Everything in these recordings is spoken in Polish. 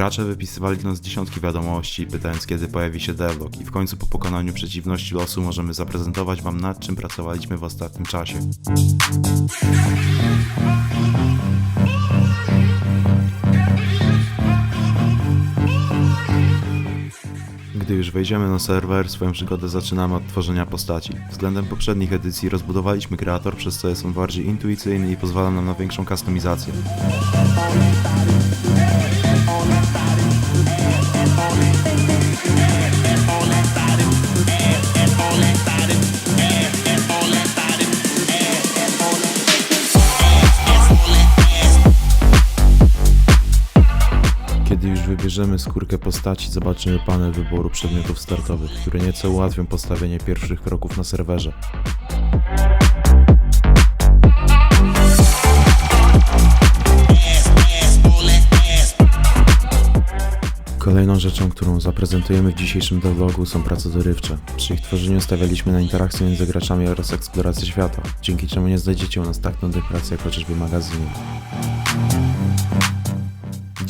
Gracze wypisywali do nas dziesiątki wiadomości, pytając kiedy pojawi się devlog i w końcu po pokonaniu przeciwności losu możemy zaprezentować Wam nad czym pracowaliśmy w ostatnim czasie. Gdy już wejdziemy na serwer, swoją przygodę zaczynamy od tworzenia postaci. Względem poprzednich edycji rozbudowaliśmy kreator, przez co jest on bardziej intuicyjny i pozwala nam na większą kustomizację. Już wybierzemy skórkę postaci, zobaczymy panel wyboru przedmiotów startowych, które nieco ułatwią postawienie pierwszych kroków na serwerze. Kolejną rzeczą, którą zaprezentujemy w dzisiejszym devlogu są prace dorywcze. Przy ich tworzeniu stawialiśmy na interakcję między graczami oraz eksplorację świata, dzięki czemu nie znajdziecie u nas tak nudnych prac jak chociażby magazynie.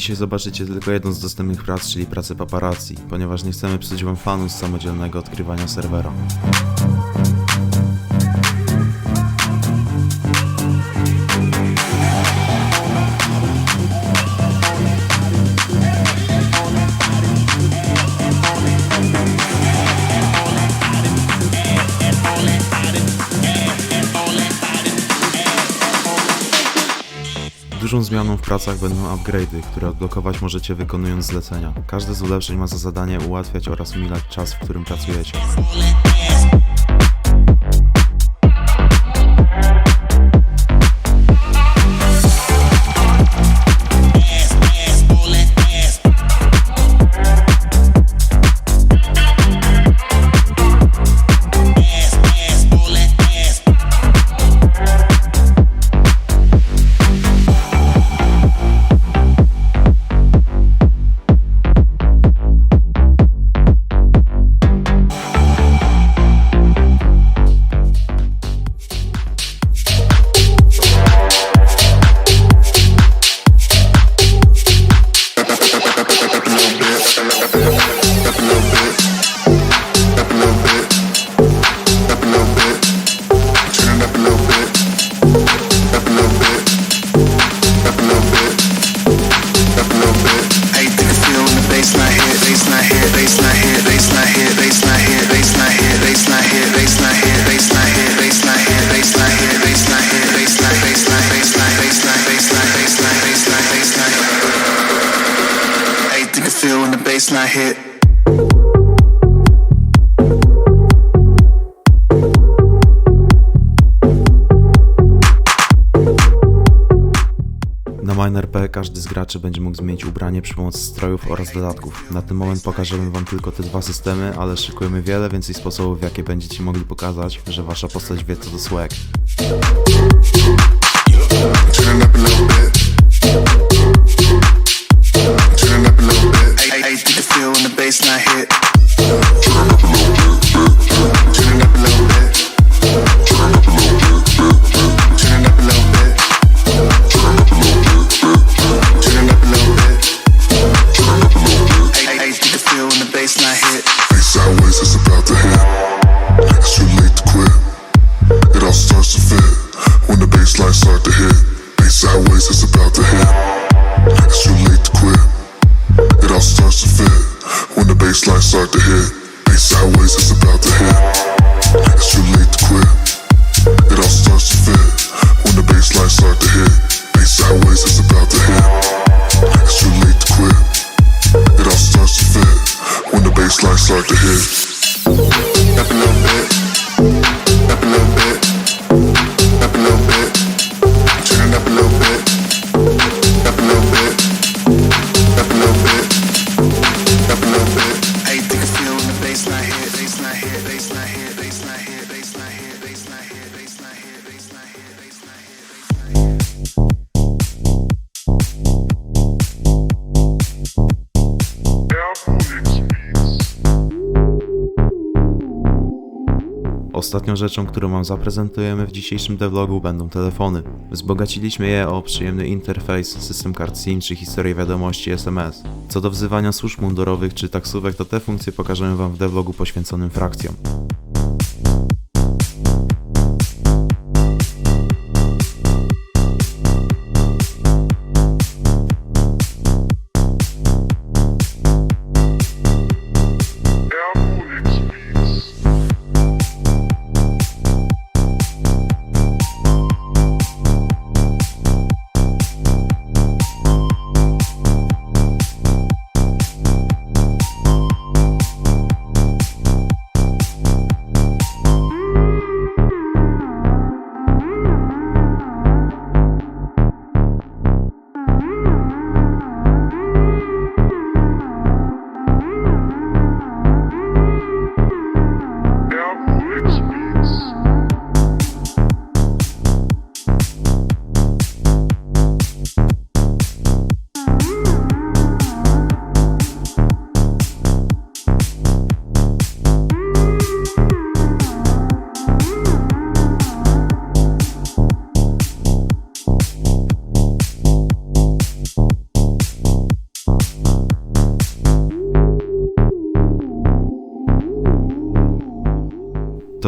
Dzisiaj zobaczycie tylko jedną z dostępnych prac, czyli pracę paparazzi, ponieważ nie chcemy psuć wam fanu z samodzielnego odkrywania serwera. Dużą zmianą w pracach będą upgrade'y, które odblokować możecie wykonując zlecenia. Każde z ulepszeń ma za zadanie ułatwiać oraz umilać czas, w którym pracujecie. MineRP każdy z graczy będzie mógł zmienić ubranie przy pomocy strojów oraz dodatków. Na ten moment pokażemy wam tylko te dwa systemy, ale szykujemy wiele więcej sposobów, w jakie będziecie mogli pokazać, że wasza postać wie co to swag. Start to hit. Ostatnią rzeczą, którą Wam zaprezentujemy w dzisiejszym devlogu będą telefony. Wzbogaciliśmy je o przyjemny interfejs, system kart SIM czy historię wiadomości SMS. Co do wzywania służb mundurowych czy taksówek, to te funkcje pokażemy Wam w devlogu poświęconym frakcjom.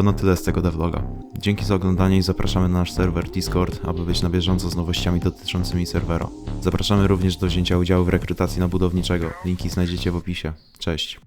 To na tyle z tego devloga. Dzięki za oglądanie i zapraszamy na nasz serwer Discord, aby być na bieżąco z nowościami dotyczącymi serwera. Zapraszamy również do wzięcia udziału w rekrutacji na budowniczego. Linki znajdziecie w opisie. Cześć.